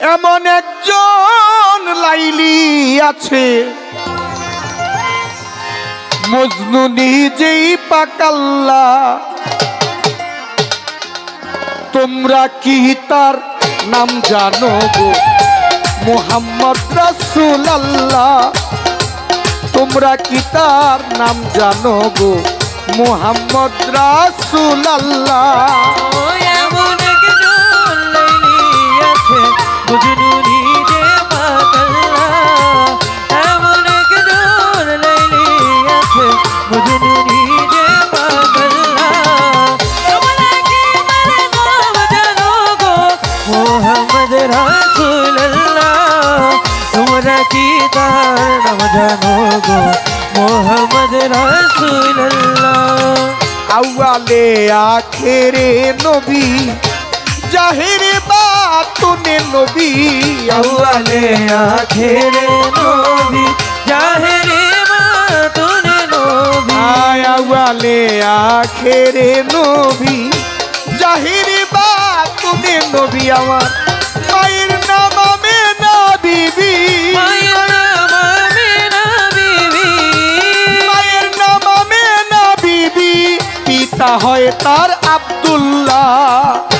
এমন একজন লাইলি আছে। মজনু নিজেই পাকাল্লা। তোমরা কি তার নাম জানো গো? মোহাম্মদ রাসুল আল্লাহ তোমরা কি তার নাম জানো গো? মোহাম্মদ রাসুল আল্লাহ আছে। আউয়ালে আখেরে নবী জাহেরে বাতুনে নবী আউয়ালে আখেরে নবী জাহেরে মাতুনে নবী। আয় আউয়ালে আখেরে নবী জাহেরে বাতুনে নবী আমার। মায়ের নাম আমেনা বিবি মায়ের নাম আমিনা বিবি মায়ের নাম বিবি পিতা হয় তার আব্দুল্লাহ।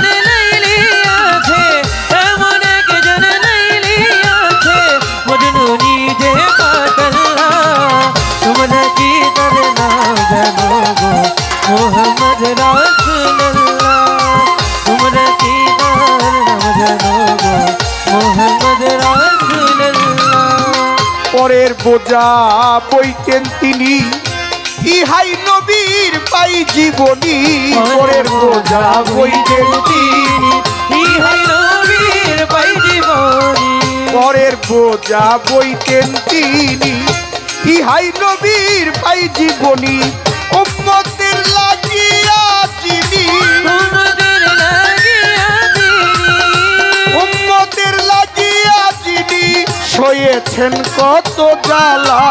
পরের বোঝা বইতেন তিনি। ইহাই নবীর পাই জীবনী। পরের বোঝা বইতেন তিনি। ইহাই নবীর পাই জীবনী। পরের বোঝা বইতেন তিনি। ইহাই নবীর পাই জীবনী। সয়েছেন কত জ্বালা।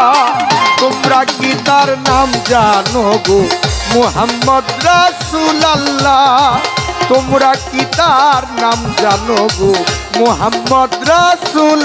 তোমরা কি তার নাম জানো গো? মোহাম্মদ রাসুল আল্লাহ তোমরা কি তার নাম জানো গো? মোহাম্মদ রাসুল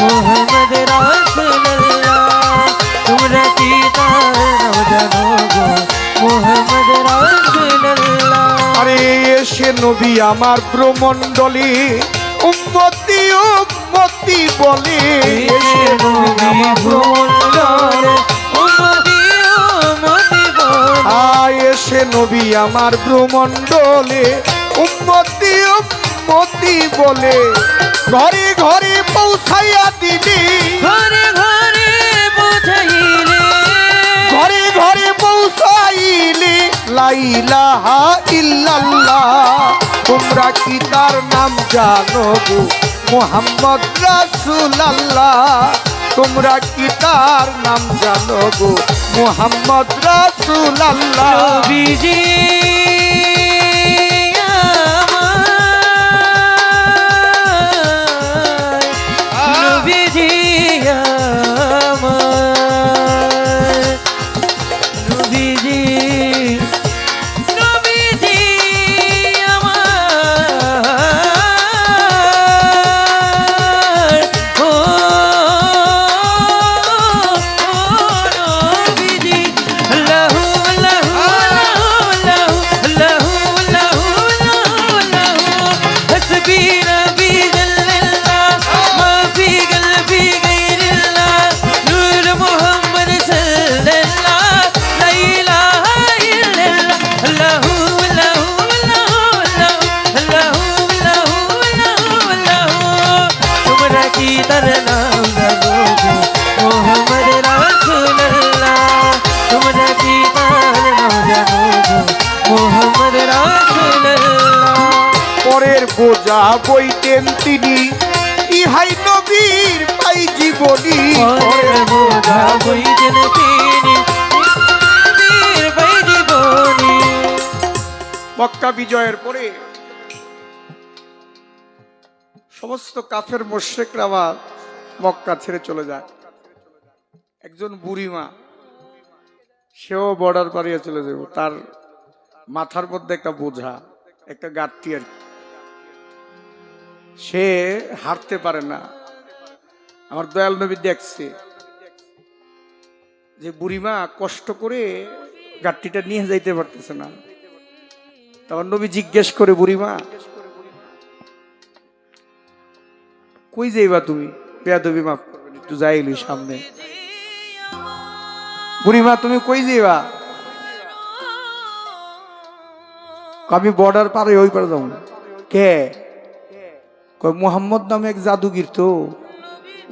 মোহাম্মদ রাসূলুল্লাহ তোমরা কি তার নাম জানো গো মোহাম্মদ রাসূলুল্লাহ আরে এসে নবী আমার প্রমণ্ডলে উম্মতি উম্মতি বলে। এসে নবী আমার প্রমণ্ডলে আয় নবী আমার ভ্রমণ্ডলে উম্মতি উম্মতি বলে ঘরে ঘরে পৌঁছাইয়া দিলি। ঘরে ঘরে বুঝাইলে ঘরে ঘরে পৌঁছাইলি লাইলাহা ইল্লাল্লাহ তোমরা কি তার নাম জানো গো? মোহাম্মদ রাসূলুল্লাহ তোমরা কি তার নাম জানো গো? মোহাম্মদ রাসূলুল্লাহ। নবীজি পরের বোঝা বইতেন তিনি। ইহাই নবীর পাই জীবনী। পরের বোঝা বইতেন তিনি। নবীর পাই জীবনী। মক্কা বিজয়ের পরে সমস্ত কাফের মোশেকরা আবার মক্কা ছেড়ে চলে যায়। একজন বুড়ি মা সেও বর্ডার পাড়িয়ে চলে যাব। তার মাথার মধ্যে একটা বোঝা একটা গাঁটটি আর কি। সে হাঁটতে পারে না। আমার দয়াল নবী দেখছে যে বুড়িমা কষ্ট করে গাড়িটা নিয়ে যাইতে পারতেছে না। তখন নবী জিজ্ঞেস করে, বুড়িমা, কই যাইবা তুমি? বেয়াদবি মাফ করবেন, একটু যাইলি সামনে। বুড়িমা, তুমি কই যাইবা? আমি বর্ডার পারে ওই পারে যাব। কে? কয়, মোহাম্মদ নামে এক জাদুগির তো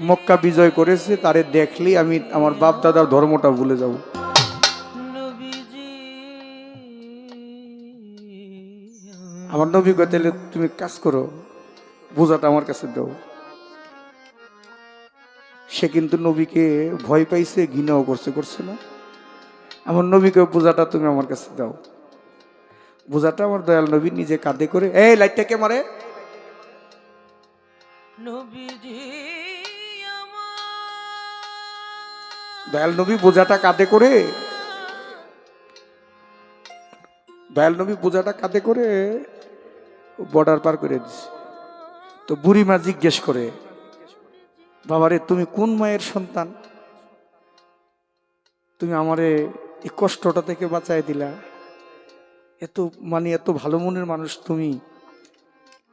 মক্কা বিজয় করেছে, তারে দেখলি আমি আমার বাপ দাদার ধর্মটা ভুলে যাব। আমার নবী তাহলে তুমি কাজ করো, বোঝাটা আমার কাছে দাও। সে কিন্তু নবীকে ভয় পাইছে, ঘৃণাও করছে করছে না। আমার নবীকে বোঝাটা তুমি আমার কাছে দাও। বোঝাটা আমার দয়াল নবী নিজে কাঁধে করে, এই লাইটটা কে মারে। দয়াল নবী বোঝাটা কাঁধে করে? দয়াল নবী বোঝাটা কাঁধে করে? বর্ডার পার করে দিছে। তো বুড়ি মা জিজ্ঞেস করে, বাবারে, তুমি কোন মায়ের সন্তান? তুমি আমারে এই কষ্টটা থেকে বাঁচাই দিলা। এত মানে এত ভালো মনের মানুষ তুমি।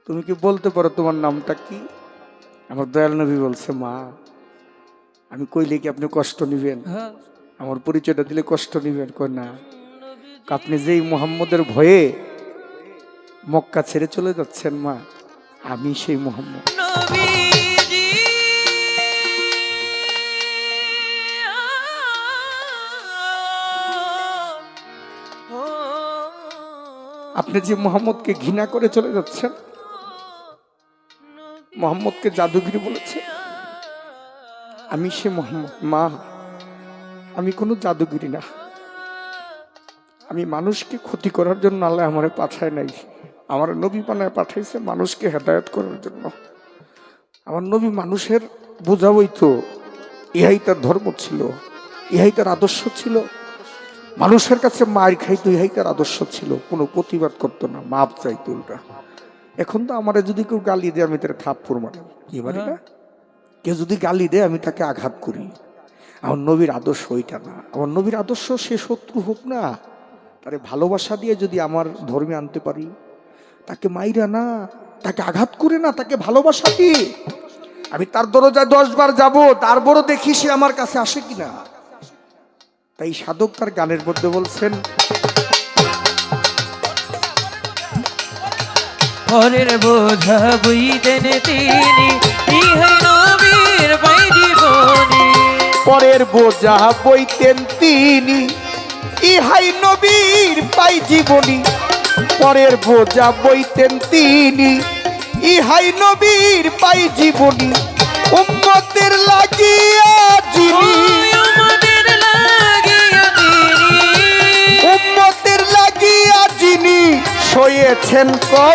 তুমি কি বলতে পারো তোমার নামটা কি? আমার দয়াল নবী বলছে মা আমি কইলে কি আপনি কষ্ট নিবেন? হ্যাঁ। আমার পরিচয়টা দিলে কষ্ট নিবেন। না। আপনি যেই মোহাম্মদের ভয়ে মক্কা ছেড়ে চলে যাচ্ছেন মা আমি সেই মোহাম্মদ। আপনি যে মোহাম্মদকে ঘৃণা করে চলে যাচ্ছেন মোহাম্মদকে জাদুগিরি বলেছে, আমি সে মোহাম্মদ, মা। আমি কোনো জাদুগিরি না। আমি মানুষকে ক্ষতি করার জন্য আল্লাহ আমার পাঠায় নাই। আমার নবী পানায় পাঠাইছে মানুষকে হেদায়ত করার জন্য। আমার নবী মানুষের বোঝাবই তো ইহাই তার ধর্ম ছিল, ইহাই তার আদর্শ ছিল। মানুষের কাছে মার খাইতো, ইহাই তার আদর্শ ছিল। কোনো প্রতিবাদ করতো না, মাপ চাইতো উল্টা এখন তো আমার যদি কেউ গালি দেয়, আমি তার থাপ্পড় মারি কি মারি না? কেউ যদি গালি দেয়, আমি তাকে আঘাত করি। আমার নবীর আদর্শ ওইটা না। আমার নবীর আদর্শ, সে শত্রু হোক না, তারে ভালোবাসা দিয়ে যদি আমার ধর্মে আনতে পারি, তাকে মাইরা না, তাকে আঘাত করে না, তাকে ভালোবাসা দিয়ে। আমি তার দরজায় দশ বার যাব, তারপরও দেখি সে আমার কাছে আসে কিনা। তাই সাধক তার গানের মধ্যে বলছেন পরের বোঝা বইতেন তিনি। ইহাই নবীর পাই জীবনী পরের বোঝা বইতেন তিনি। ইহাই নবীর পাই জীবনী। পরের বোঝা বইতেন তিনি। ইহাই নবীর পাই জীবনী। উম্মতের লাগিয়া যিনি। উম্মতের লাগিয়া যিনি সয়েছেন কত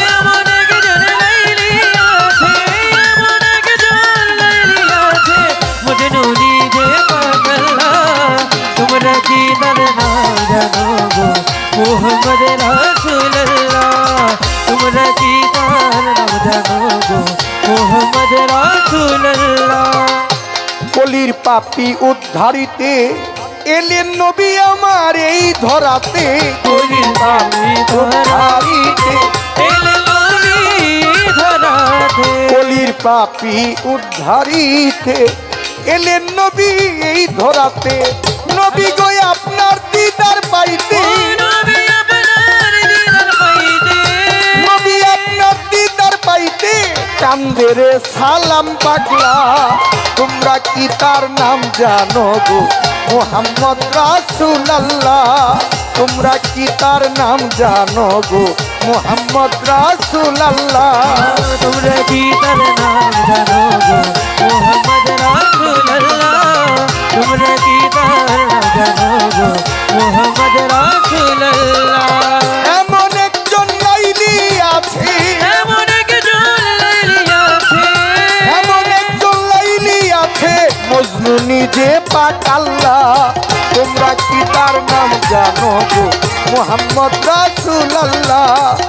কলির পাপি উদ্ধারিতে এলেন নবী আমার এই ধরাতে। কলির পাপি উদ্ধারিতে। কলির পাপি উদ্ধারিতে এলেন নবী এই ধরাতে। নবী গো আপনার দিদার পাইতে চান্দেরে সালাম পাগলা, তোমরা কি তার নাম জানো গো? মোহাম্মদ রাসুলাল্লাহ, তোমরা কি তার নাম জানো গো? মোহাম্মদ রাসুলাল্লাহ। তোমরা কি তার নাম জানো গো? মোহাম্মদ রাসূলুল্লাহ, তোমরা কি তার নাম জানো গো? মোহাম্মদ রাসূলুল্লাহ। মজনু নিজে পাকাল্লা তোমরা কি তার নাম জানো মোহাম্মদ রাসুলাল্লাহ।